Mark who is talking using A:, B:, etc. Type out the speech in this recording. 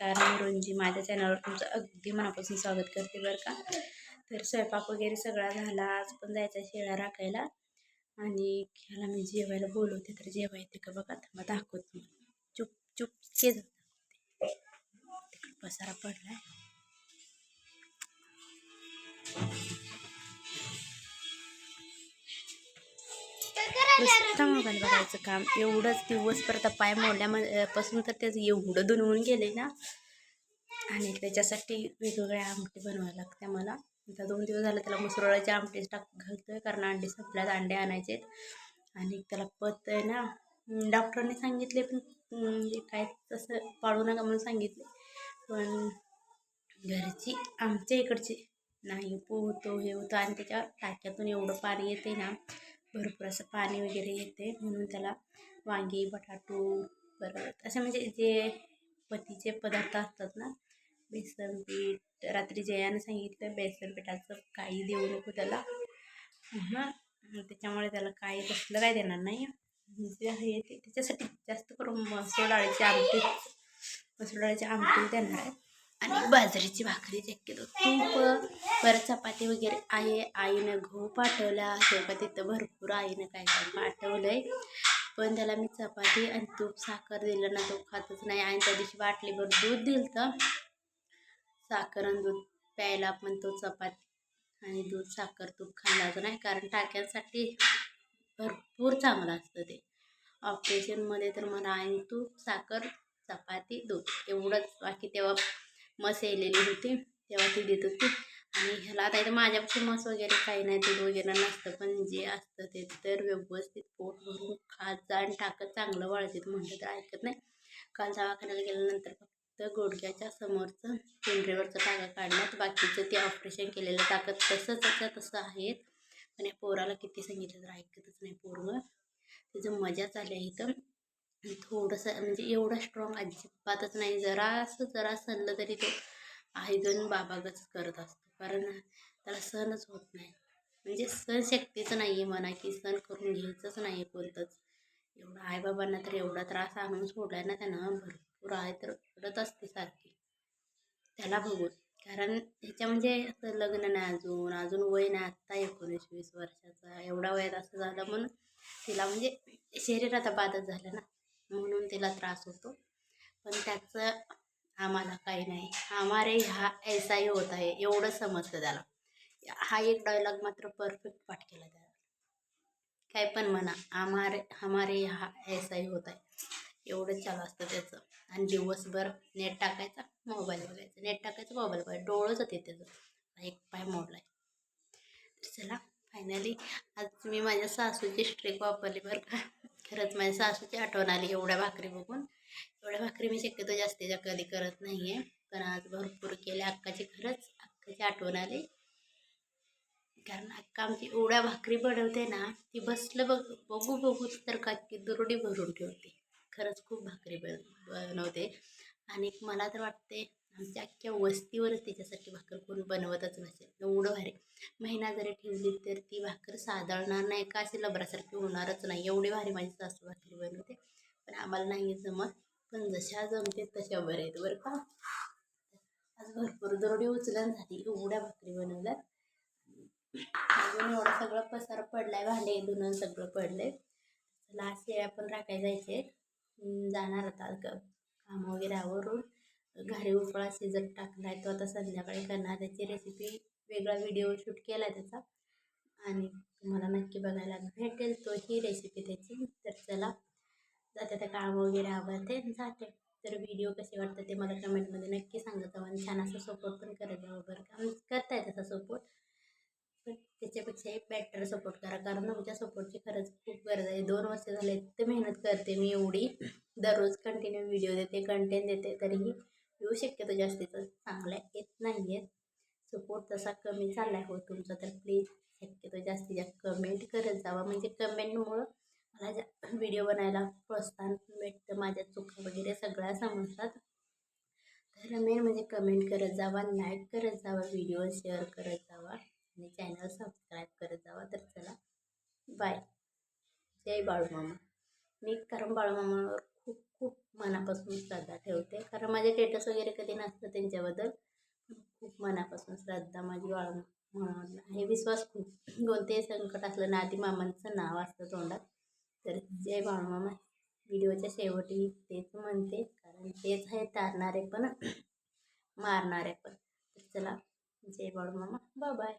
A: नमस्कार मी रोंजी. माझ्या चॅनलवर तुमचं अगदी मनापासून स्वागत करते बरं का. तर स्वयंपाक वगैरे सगळा झाला. आज पण जायचा शेळ्या राखायला. आणि ह्याला मी जेवायला बोलवते. तर जेवायचे येते का बघा. तर मग दाखवत चुप चुप के पसारा पडलाय. नुसतं मोबाईल बघायचं काम. एवढंच दिवसभर तर पाय मोडल्यापासून पासून तर त्याचं एवढं दुनवून गेले ना. आणि त्याच्यासाठी वेगवेगळ्या आमटी बनवायला लागते मला. आता दोन दिवस झाले त्याला मुसरळाचे आमटे टाक घालतोय कारण अंडे संपल्यात अंडे आणायचे आणि त्याला पत आहे ना. डॉक्टरने सांगितले पण म्हणजे काय तसं पाळू नका म्हणून सांगितले. पण घरची आमच्या इकडची नाही पोहतो हे होतं. आणि त्याच्या टाक्यातून एवढं पाणी येते ना. भरपूर असं पाणी वगैरे येते म्हणून त्याला वांगी बटाटू परत असे म्हणजे जे पतीचे पदार्थ असतात ना बेसन पीठ रात्री जयानं सांगितलं बेसन पिठाचं काही देऊ नको त्याला. हां त्याच्यामुळे त्याला काही कसलं काय देणार नाही. जे आहे ते त्याच्यासाठी जास्त करून मसूर डाळीची आमटी मसूर डाळीची आमटी देणार आहे. आणि बाजरीची भाकरी शक्यतो तूप परत चपाती वगैरे आहे. आईनं गहू पाठवला शेवका तिथं भरपूर आईनं काय काय पाठवलं आहे पण त्याला मी चपाती आणि तूप साखर दिलं ना तो खातच नाही. आणि त्या दिवशी बाटलीभर दूध दिलं तर साखर आणि दूध प्यायला पण तो चपाती आणि दूध साखर तूप खाल्लाच नाही कारण टाक्यांसाठी भरपूर चांगलं असतं ते. ऑपरेशनमध्ये तर मला आणि तूप साखर चपाती दूध एवढंच. बाकी तेव्हा मस येलेली होती तेव्हा ती देत होती. आणि ह्याला आता इथं माझ्यापासून मस वगैरे काही नाही दूध वगैरे नसतं. पण जे असतं ते तर व्यवस्थित पोट भरून खात जा आणि टाकत चांगलं वळते म्हटलं तर ऐकत नाही. काल दवाखान्याला गेल्यानंतर फक्त गुडघ्याच्या समोरचं पिंढरीवरचं टाका काढण्यात बाकीचं ते ऑपरेशन केलेलं टाकत तसंच त्याच्या तसं आहेत. पण या पोराला किती सांगितलं तर ऐकतच नाही पोरं त्याचं मजाच चालली आहे इथं. थोडंसं म्हणजे एवढं स्ट्रॉंग अजिबातच नाही. जरासं जरा सणलं तरी तो आईजण बाबागच करत असतो. कारण त्याला सणच होत नाही. म्हणजे सहनशक्तीचं नाही आहे म्हणा की सण करून घ्यायचंच नाही आहे कोणतंच. एवढं आईबाबांना तर एवढा त्रास आणून सोडला ना त्यानं भरपूर आहे तर रडत असते सारखी. त्याला बघून. कारण ह्याच्या म्हणजे असं लग्न नाही अजून. अजून वय नाही आत्ता एकोणीस वीस वर्षाचा. एवढा वयात असं झालं म्हणून तिला म्हणजे शरीरात बाधच झालं ना. म्हणून तिला त्रास होतो. पण त्याचं आम्हाला काही नाही. हमारे हा ऐसाही होत आहे एवढं समजतं त्याला. हा एक डायलॉग मात्र परफेक्ट पाठ केला त्याला. काय पण म्हणा आमारे हमारे हा ऐसाही होत आहे. एवढंच चालू असतं त्याचं. आणि दिवसभर नेट टाकायचा मोबाईल बघायचा. नेट टाकायचं मोबाईल बघायचं. डोळंच होते त्याचं. एक पाय मोडला आहे चला फायनली आज मी माझ्या सासूची स्ट्रेक वापरली बरं का. खरंच माझ्या सासूची आठवण आली एवढ्या भाकरी बघून. एवढ्या भाकरी मी शक्यतो जास्तीच्या कधी करत नाही आहे पण आज भरपूर केल्या अक्काची. खरंच अक्काची आठवण आली. कारण अक्का आमची एवढ्या भाकरी बनवते ना ती बसलं बघ बघू बघूच तर काकी दुरडी भरून ठेवते. खरंच खूप भाकरी बन बनवते. आणि मला तर वाटते आमच्या अख्ख्या वस्तीवरच त्याच्यासाठी भाकर कोणी बनवतच नसेल. एवढं भारी. महिना जरी ठेवली तर ती भाकर साधळणार नाही का अशी लबरासारखी होणारच नाही. एवढी भारी माझी सासू भाकरी बनवते. पण आम्हाला नाही जमत. पण जशा जमते तशा बरं आहेत बरं का. आज भरपूर दरोडी उचलण झाली. एवढ्या भाकरी बनवल्यात. अजून एवढा सगळं पसार पडलाय. भांडे धुणं सगळं पडलंय. लास्ट वेळा पण राखायला जायचे जाणार आता काम वगैरे आवरून. घारी उकळा शिजत टाकला आहे तो आता संध्याकाळी करणार त्याची रेसिपी वेगळा व्हिडिओ शूट केला आहे त्याचा. आणि तुम्हाला नक्की बघायला भेटेल तो ही रेसिपी त्याची. तर चला जाते तर काम वगैरे आवडते जाते. तर व्हिडिओ कसे वाटतं ते मला कमेंटमध्ये नक्की सांगत आणि छान असं सपोर्ट पण करत जावं बरं का. करताय त्याचा सपोर्ट पण त्याच्यापेक्षा एक बॅटर सपोर्ट करा. कारण तुमच्या सपोर्टची खरंच खूप गरज आहे. दोन वर्ष झाले तर मेहनत करते मी एवढी. दररोज कंटिन्यू व्हिडिओ देते कंटेंट देते तरीही येऊ शक्यतो जास्तीचं. चांगलं येत नाही आहे सपोर्ट तसा कमी चालला आहे हो तुमचा तर प्लीज शक्यतो जास्तीत जास्त कमेंट करत जावा. म्हणजे कमेंटमुळं मला जा व्हिडिओ बनायला प्रोत्साहन भेटतं. माझ्या चुका वगैरे सगळ्या समजतात. तर मेन म्हणजे कमेंट करत जावा लाईक करत जावा व्हिडिओ शेअर करत जावा आणि चॅनल सबस्क्राईब करत जावा. तर चला. बाय जय बाळूमामा. मी कारण बाळूमामावर मनापासून श्रद्धा ठेवते. कारण माझे टेटस वगैरे कधी नसतं त्यांच्याबद्दल खूप मनापासून श्रद्धा माझी वाळून म्हणून हे विश्वास खूप कोणतेही संकट असलं ना आधी मामांचं नाव असतं तोंडात तर जय बाळूमामा व्हिडिओच्या शेवटी तेच म्हणते कारण तेच आहे तारणारे पण मारणारे पण. तर चला जय बाळूमामा बाय